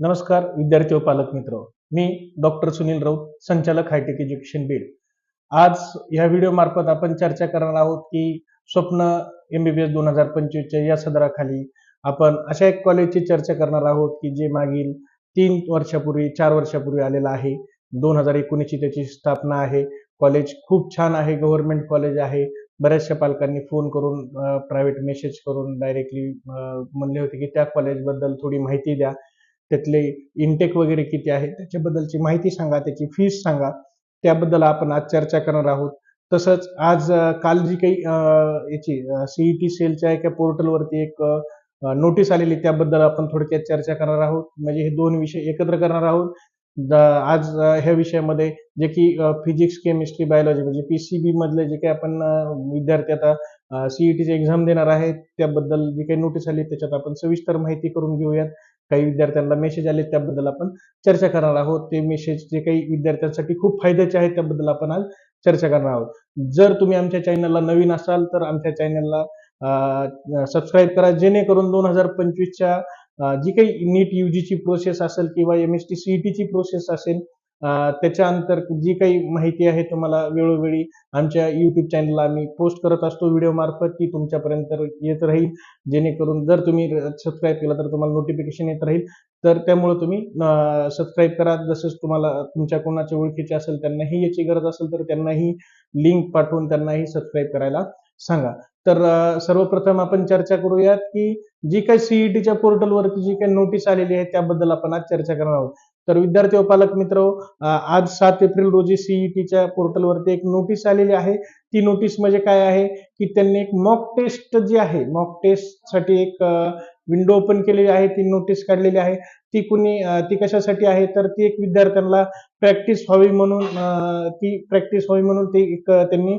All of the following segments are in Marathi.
नमस्कार विद्यार्थी व पालक मित्र. मी डॉक्टर सुनील राऊत संचालक हायटेक एज्युकेशन बीड. आज ह्या व्हिडिओ मार्फत आपण चर्चा करणार आहोत की स्वप्न एमबीबीएस दोन हजार पंचवीसच्या या सदराखाली आपण अशा एक कॉलेजची चर्चा करणार आहोत की जे मागील तीन वर्षापूर्वी चार वर्षापूर्वी आलेलं आहे. दोन हजार एकोणीसची त्याची स्थापना आहे. कॉलेज खूप छान आहे. गव्हर्नमेंट कॉलेज आहे. बऱ्याचशा पालकांनी फोन करून प्रायव्हेट मेसेज करून डायरेक्टली म्हणले होते की त्या कॉलेजबद्दल थोडी माहिती द्या. त्यातले इनटेक वगैरे किती आहे त्याच्याबद्दलची माहिती सांगा त्याची फीस सांगा. त्याबद्दल आपण आज चर्चा करणार आहोत. तसंच आज काल जी काही याची सीईटी सेलच्या एका पोर्टलवरती एक नोटीस आलेली त्याबद्दल आपण थोडक्यात चर्चा करणार आहोत. म्हणजे हे दोन विषय एकत्र करणार आहोत. आज ह्या विषयामध्ये जे की फिजिक्स केमिस्ट्री बायोलॉजी म्हणजे पीसीबी मधले जे काही आपण विद्यार्थी आता सीईटीचे एक्झाम देणार आहेत त्याबद्दल जी काही नोटीस आली त्याच्यात आपण सविस्तर माहिती करून घेऊयात. काही विद्यार्थ्यांना मेसेज आले त्याबद्दल आपण चर्चा करणार आहोत. ते मेसेज जे काही विद्यार्थ्यांसाठी खूप फायद्याचे आहेत त्याबद्दल आपण आज चर्चा करणार आहोत. जर तुम्ही आमच्या चॅनलला नवीन असाल तर आमच्या चॅनलला सबस्क्राईब करा. जेणेकरून दोन हजार पंचवीसच्या जी काही नीट ची प्रोसेस असेल किंवा एम एस टी सीईटीची प्रोसेस असेल त्याच्यानंतर त्याच्या जी काही माहिती आहे तुम्हाला वेळोवेळी आमच्या युट्यूब चॅनलला आम्ही पोस्ट करत असतो व्हिडिओ मार्फत ती तुमच्यापर्यंत येत राहील. जेणेकरून जर तुम्ही सबस्क्राईब केलं तर तुम्हाला नोटिफिकेशन येत राहील. तर त्यामुळे तुम्ही सबस्क्राईब करा. जसंच तुम्हाला तुमच्या कोणाच्या ओळखीचे असेल त्यांनाही याची गरज असेल तर त्यांनाही लिंक पाठवून त्यांनाही सबस्क्राईब करायला सांगा. तर सर्वप्रथम आपण चर्चा करूयात की जी काही सीईटीच्या पोर्टलवरती जी काही नोटीस आलेली आहे त्याबद्दल आपण आज चर्चा करणार आहोत. तर विद्यार्थी व पालक मित्र आज सात एप्रिल रोजी सीईटीच्या पोर्टलवरती एक नोटीस आलेली आहे. ती नोटीस म्हणजे काय आहे? की त्यांनी एक मॉक टेस्ट जी आहे मॉक टेस्टसाठी एक विंडो ओपन केलेली आहे. ती नोटीस काढलेली आहे. ती कुणी ती कशासाठी आहे? तर ती एक विद्यार्थ्यांना प्रॅक्टिस व्हावी म्हणून ती प्रॅक्टिस व्हावी म्हणून ती एक त्यांनी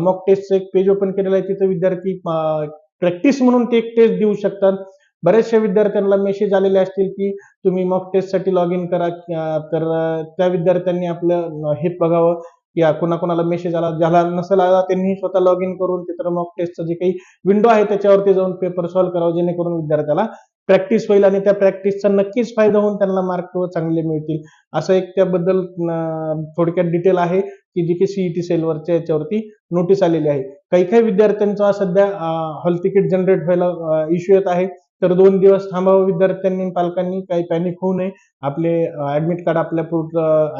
मॉक टेस्टचं एक पेज ओपन केलेलं आहे. तिथं विद्यार्थी प्रॅक्टिस म्हणून ते एक टेस्ट देऊ शकतात. बऱ्याचशा विद्यार्थ्यांना मेसेज आलेले असतील की तुम्ही मॉक टेस्टसाठी लॉग इन करा तर त्या विद्यार्थ्यांनी आपलं हे बघावं. की कोणाकोणाला मेसेज आला ज्याला नसेल आला त्यांनी स्वतः लॉग इन करून तिथं मॉक टेस्टचं जे काही विंडो आहे त्याच्यावरती जाऊन पेपर सॉल्व्ह करावं जेणेकरून विद्यार्थ्याला प्रॅक्टिस होईल आणि त्या प्रॅक्टिसचा नक्कीच फायदा होऊन त्यांना मार्क चांगले मिळतील. असं एक त्याबद्दल थोडक्यात डिटेल आहे की जी की सीईटी सेलवरच्या याच्यावरती नोटीस आलेली आहे. काही काही विद्यार्थ्यांचा सध्या हॉल तिकीट जनरेट व्हायला इश्यू येत आहे. तर दोन दिवस थांबावं विद्यार्थ्यांनी पालकांनी काही पॅनिक होऊ नये. आपले ऍडमिट कार्ड आपल्या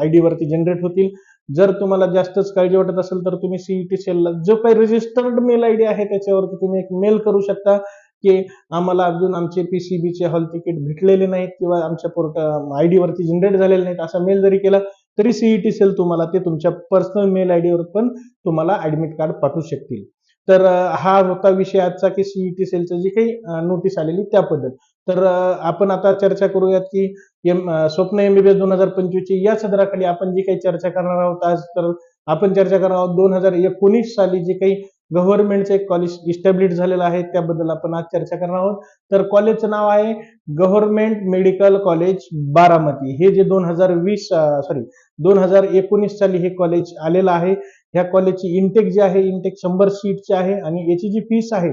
आय डीवरती जनरेट होतील. जर तुम्हाला जास्तच काळजी वाटत असेल तर तुम्ही सीईटी सेलला जो काही रजिस्टर्ड मेल आय डी आहे त्याच्यावरती तुम्ही एक मेल करू शकता की आम्हाला अजून आमचे पीसीबीचे हॉल तिकीट भेटलेले नाहीत किंवा आमच्या पोर्ट आय डीवरती जनरेट झालेले नाहीत. असा मेल जरी केला तरी सीईटी सेल तुम्हाला ते तुमच्या पर्सनल मेल आय पण तुम्हाला ऍडमिट कार्ड पाठवू शकतील. तर हा होता विषय आजचा की सीईटी सेलचं जी काही नोटीस आलेली त्याबद्दल. तर आपण आता चर्चा करूयात की एम स्वप्न एमबीबीएस दोन हजार पंचवीसची या सदराखाली आपण जी काही चर्चा करणार आहोत आज तर आपण चर्चा करणार आहोत दोन हजार एकोणीस साली जे काही गव्हर्नमेंटचं एक कॉलेज इस्टॅब्लिश झालेलं आहे त्याबद्दल आपण आज चर्चा करणार आहोत. तर कॉलेजचं नाव आहे गव्हर्नमेंट मेडिकल कॉलेज बारामती. हे जे दोन हजार वीस सॉरी दोन हजार एकोणीस साली हे कॉलेज आलेलं आहे. ह्या कॉलेजची इंटेक जी आहे इंटेक शंभर सीटची आहे आणि याची जी फीस आहे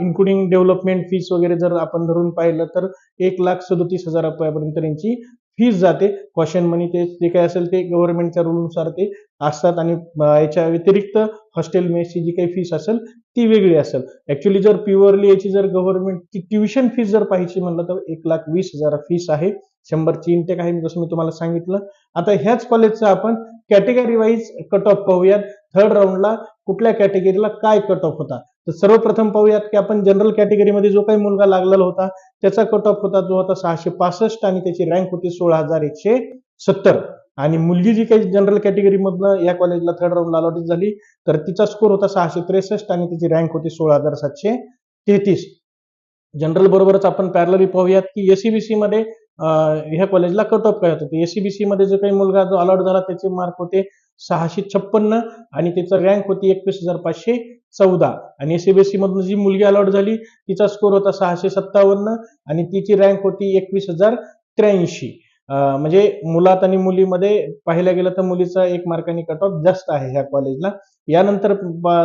इन्क्लुडिंग डेव्हलपमेंट फीस वगैरे जर आपण धरून पाहिलं तर एक लाख सदोतीस हजार रुपयापर्यंत यांची फीस जाते. क्वेश्चन मनी ते जे काही असेल ते गव्हर्नमेंटच्या रूलनुसार ते असतात आणि याच्या व्यतिरिक्त हॉस्टेल मेसची जी काही फीस असेल ती वेगळी असेल. ऍक्च्युली जर प्युअरली याची जर गव्हर्नमेंटची ट्युशन फीस जर पाहायची म्हणलं तर एक लाख वीस हजार फीस आहे. शंभरची इंटेक आहे जसं मी तुम्हाला सांगितलं. आता ह्याच कॉलेजचा आपण कॅटेगरी वाईज कट ऑफ पाहूयात. थर्ड राऊंडला कुठल्या कॅटेगरीला काय कट ऑफ होता तर सर्वप्रथम पाहूयात की आपण जनरल कॅटेगरीमध्ये जो काही मुलगा लागलेला होता त्याचा कट ऑफ होता जो होता सहाशे पासष्ट आणि त्याची रँक होती सोळा हजार एकशे सत्तर. आणि मुलगी जी काही जनरल कॅटेगरीमधनं या कॉलेजला थर्ड राऊंडला अलॉटेड झाली तर तिचा स्कोर होता सहाशे त्रेसष्ट आणि त्याची रँक होती सोळा हजार सातशे तेहतीस. जनरल बरोबरच आपण पॅरलरी पाहूयात की एसीबीसी मध्ये ह्या कॉलेजला कट ऑफ काय होतं. एसीबीसी मध्ये जो काही मुलगा जो अलॉट झाला त्याचे मार्क होते सहाशे छप्पन्न आणि त्याचा रँक होती एकवीस हजार पाचशे चौदा. आणि एसीबीसी मधून जी मुलगी अलॉट झाली तिचा स्कोर होता सहाशे सत्तावन्न आणि तिची रँक होती एकवीस हजार त्र्याऐंशी. म्हणजे मुलात आणि मुलीमध्ये पाहिलं गेलं तर मुलीचा एक मार्काने कट ऑफ जास्त आहे ह्या कॉलेजला यानंतर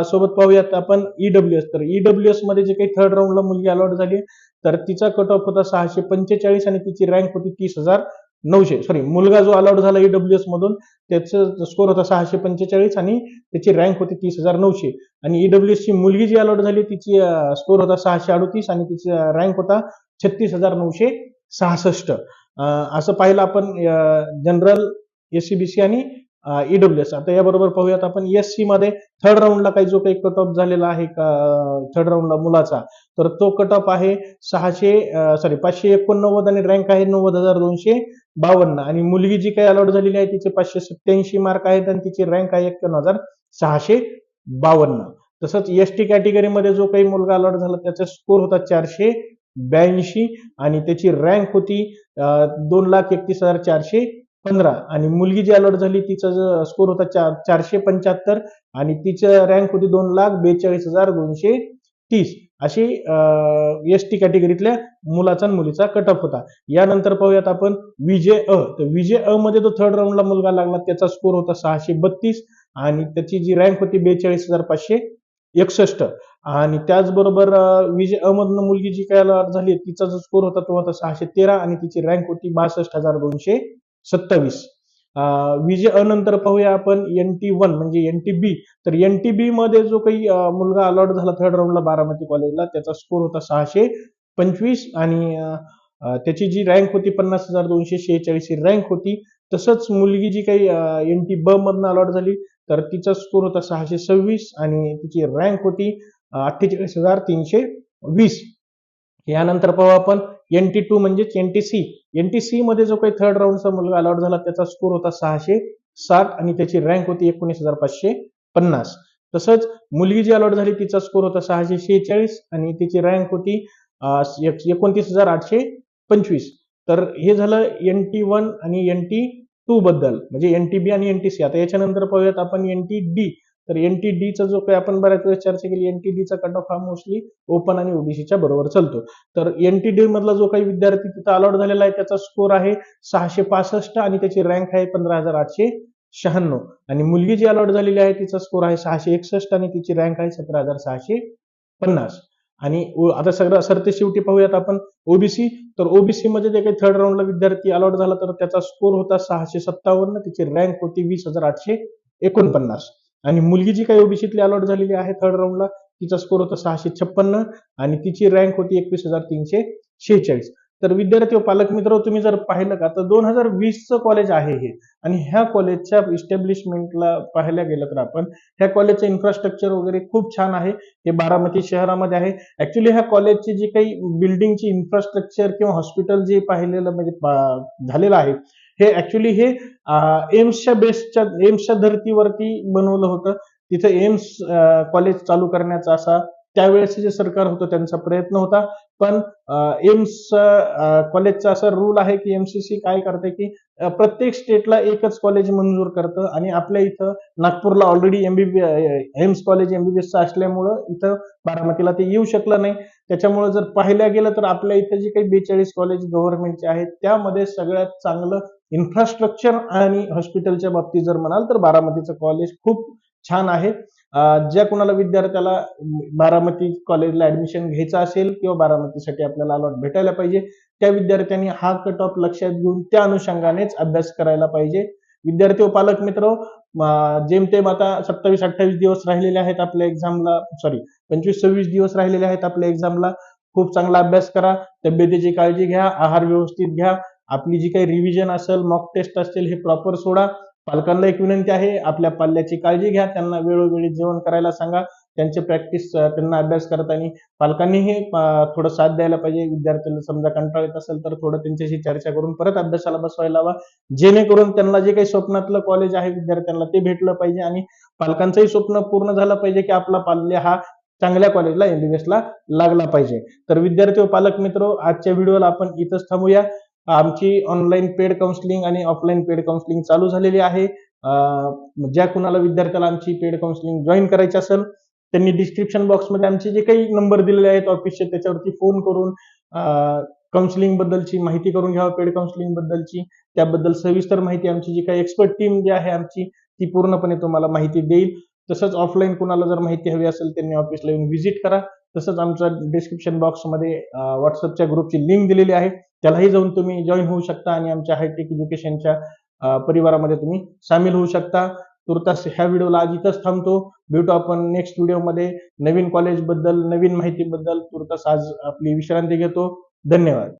सोबत पाहूयात आपण ईडब्ल्यूएस तर ईडब्ल्यूएसमध्ये जे काही थर्ड राऊंडला मुलगी अलॉट झाली तर तिचा कट ऑफ होता सहाशे पंचेचाळीस आणि तिची रँक होती तीस हजार नऊशे सॉरी मुलगा जो अलाउड झाला ईडब्ल्यू एस मधून त्याचं स्कोर होता सहाशे पंचेचाळीस आणि त्याची रँक होती तीस हजार नऊशे. आणि ईडब्ल्यू एस ची मुलगी जी अलाउड झाली तिची स्कोर होता सहाशे अडोतीस आणि तिचा रँक होता छत्तीस हजार नऊशे सहासष्ट. असं पाहिलं आपण जनरल एससीबीसी आणि ईडब्ल्यू एस आता याबरोबर पाहूयात आपण एस सी मध्ये थर्ड राऊंडला काही जो काही कट ऑफ झालेला आहे का थर्ड राऊंडला मुलाचा तर तो कट ऑफ आहे सहाशे सॉरी पाचशे एकोणनव्वद आणि रँक आहे नव्वद हजार दोनशे बावन्न. आणि मुलगी जी काही अलॉट झालेली आहे तिचे पाचशे सत्याऐंशी मार्क आहेत आणि तिची रँक आहे एक्क्याण्णव हजार सहाशे बावन्न. तसंच एस टी कॅटेगरीमध्ये जो काही मुलगा अलॉट झाला त्याचा स्कोर होता चारशे ब्याऐंशी आणि त्याची रँक होती दोन लाख एकतीस हजार चारशे पंधरा. आणि मुलगी जी अलॉट झाली तिचा स्कोर होता चार चारशे पंच्याहत्तर आणि तिचं रँक होती दोन लाख बेचाळीस हजार दोनशे तीस. अशी एस टी कॅटेगरीतल्या मुलाचा आणि मुलीचा कट ऑफ होता. यानंतर पाहूयात आपण विजय अ. तर विजय अ मध्ये जो थर्ड राऊंडला मुलगा लागला त्याचा स्कोर होता सहाशे बत्तीस आणि त्याची जी रँक होती बेचाळीस हजार पाचशे एकसष्ट. आणि त्याचबरोबर विजय अ मुलगी जी काय झाली तिचा जो स्कोर होता तो होता सहाशे तेरा आणि तिची रँक होती बासष्ट हजार दोनशे सत्तावीस. विजय अनंतर पाहूया आपण एन टी वन म्हणजे एन टी बी तर एन टी बी मध्ये जो काही मुलगा अलॉट झाला थर्ड राऊंडला बारामती कॉलेजला त्याचा स्कोर होता सहाशे पंचवीस आणि त्याची जी रँक होती पन्नास हजार दोनशे शेहेचाळीस ही रँक होती. तसंच मुलगी जी काही एन टी ब मधनं अलॉट झाली तर तिचा स्कोर होता सहाशे सव्वीस आणि तिची रँक होती अठ्ठेचाळीस हजार तीनशे वीस. यानंतर पाहू आपण एन टी टू म्हणजेच N T C N T C मध्ये जो काही थर्ड राऊंडचा मुलगा अलॉट झाला त्याचा स्कोर होता सहाशे साठ आणि त्याची रँक होती एकोणीस हजार पाचशे पन्नास. तसंच मुलगी जी अलॉट झाली तिचा स्कोर होता सहाशे शेहेचाळीस आणि तिची रँक होती एकोणतीस हजार आठशे पंचवीस. तर हे झालं एन टी वन आणि एन टी टू बद्दल. म्हणजे एन टी बी आणि एन टी सी आता याच्यानंतर पाहूयात आपण एन टी डी तर एन टी डीचा जो काही आपण बऱ्याच वेळेस चर्चा केली एन टी डीचा कट ऑफ हा मोस्टली ओपन आणि ओबीसीच्या बरोबर चालतो. तर एन टी डी मधला जो काही विद्यार्थी तिथं अलॉट झालेला आहे त्याचा स्कोर आहे सहाशे पासष्ट आणि त्याची रँक आहे पंधरा हजार आठशे शहाण्णव. आणि मुलगी जी अलॉट झालेली आहे तिचा स्कोर आहे सहाशे एकसष्ट आणि तिची रँक आहे सतरा हजार सहाशे पन्नास. आणि आता सगळं सरते शेवटी पाहूयात आपण ओबीसी तर ओबीसी मध्ये जे काही थर्ड राऊंडला विद्यार्थी अलॉट झाला तर त्याचा स्कोर होता सहाशे सत्तावन्न तिची रँक होती वीस हजार आठशे एकोणपन्नास. आणि मुलगी जी काही ओबीसीतली अलॉट झालेली आहे थर्ड राऊंडला तिचा स्कोर होता सहाशे छप्पन्न आणि तिची रँक होती एकवीस हजार तीनशे शेहेचाळीस. तर विद्यार्थी पालक मित्र तुम्ही जर पाहिलं का तर दोन हजार वीसचं कॉलेज आहे हे. आणि ह्या कॉलेजच्या इस्टॅब्लिशमेंटला पाहायला गेलं तर आपण ह्या कॉलेजचं इन्फ्रास्ट्रक्चर वगैरे खूप छान आहे. हे बारामती शहरामध्ये आहे. ऍक्च्युली ह्या कॉलेजची जी काही बिल्डिंगची इन्फ्रास्ट्रक्चर किंवा हॉस्पिटल जे पाहिलेलं म्हणजे झालेलं आहे हे ऍक्च्युली हे एम्सच्या बेसच्या एम्सच्या धर्तीवरती बनवलं होतं. तिथं एम्स कॉलेज चालू करण्याचा असा त्यावेळेस जे सरकार होतं त्यांचा प्रयत्न होता. पण एम्स कॉलेजचा असा रूल आहे की एमसीसी काय करते की प्रत्येक स्टेटला एकच कॉलेज मंजूर करतं आणि आपल्या इथं नागपूरला ऑलरेडी एमबीबी एम्स कॉलेज एमबीबीएसचं असल्यामुळं इथं बारामतीला ते येऊ शकलं नाही. त्याच्यामुळे जर पाहिल्या गेलं तर आपल्या इथं जे काही बेचाळीस कॉलेज गव्हर्नमेंटचे आहेत त्यामध्ये सगळ्यात चांगलं इन्फ्रास्ट्रक्चर आणि हॉस्पिटलच्या बाबतीत जर म्हणाल तर बारामतीचं कॉलेज खूप छान आहे ज्या कुणाला विद्यार्थ्याला बारामती कॉलेजला ऍडमिशन घ्यायचं असेल किंवा बारामतीसाठी आपल्याला अलॉट भेटायला पाहिजे त्या विद्यार्थ्यांनी हा कट ऑफ लक्षात घेऊन त्या अनुषंगानेच अभ्यास करायला पाहिजे. विद्यार्थी व पालक मित्र जेमतेम आता सत्तावीस अठ्ठावीस दिवस राहिलेले आहेत आपल्या एक्झामला सॉरी पंचवीस सव्वीस दिवस राहिलेले आहेत आपल्या एक्झामला खूप चांगला अभ्यास करा तब्येतीची काळजी घ्या आहार व्यवस्थित घ्या. आपली जी काही रिव्हिजन असेल मॉक टेस्ट असतील हे प्रॉपर सोडा. पालकांना एक विनंती आहे आपल्या पाल्याची काळजी घ्या त्यांना वेळोवेळी जेवण करायला सांगा त्यांचे प्रॅक्टिस त्यांना अभ्यास करताना पालकांनीही थोडं साथ द्यायला पाहिजे. विद्यार्थ्याला समजा कंटाळ येत असेल तर थोडं त्यांच्याशी चर्चा करून परत अभ्यासाला बसवायला हवा जेणेकरून त्यांना जे काही स्वप्नातलं कॉलेज आहे विद्यार्थ्यांना ते भेटलं पाहिजे आणि पालकांचंही स्वप्न पूर्ण झालं पाहिजे की आपला पाल्य हा चांगल्या कॉलेजला एमबीबीएसला लागला पाहिजे. तर विद्यार्थी व पालक मित्र आजच्या व्हिडिओला आपण इथंच थांबूया. आमची ऑनलाईन पेड काउन्सिलिंग आणि ऑफलाईन पेड काउन्सिलिंग चालू झालेली आहे. ज्या कुणाला विद्यार्थ्याला आमची पेड काउन्सिलिंग जॉईन करायची असेल त्यांनी डिस्क्रिप्शन बॉक्समध्ये आमचे जे काही नंबर दिलेले आहेत ऑफिसचे त्याच्यावरती फोन करून काउन्सिलिंग बद्दलची माहिती करून घ्यावं पेड काउन्सिलिंग बद्दलची. त्याबद्दल सविस्तर माहिती आमची जी काही एक्सपर्ट टीम जी आहे आमची ती पूर्णपणे तुम्हाला माहिती देईल. तसंच ऑफलाईन कुणाला जर माहिती हवी असेल त्यांनी ऑफिसला येऊन व्हिजिट करा. तसंच आमच्या डिस्क्रिप्शन बॉक्समध्ये व्हॉट्सअपच्या ग्रुपची लिंक दिलेली आहे. त्यालाही जाऊन तुम्ही जॉईन होऊ शकता आणि आमच्या हायटेक एज्युकेशनच्या परिवारामध्ये तुम्ही सामील होऊ शकता. तुर्तास ह्या व्हिडिओला आज इथंच थांबतो. भेटू आपण नेक्स्ट व्हिडिओमध्ये नवीन कॉलेजबद्दल नवीन माहितीबद्दल तुर्तास आज आपली विश्रांती घेतो. धन्यवाद.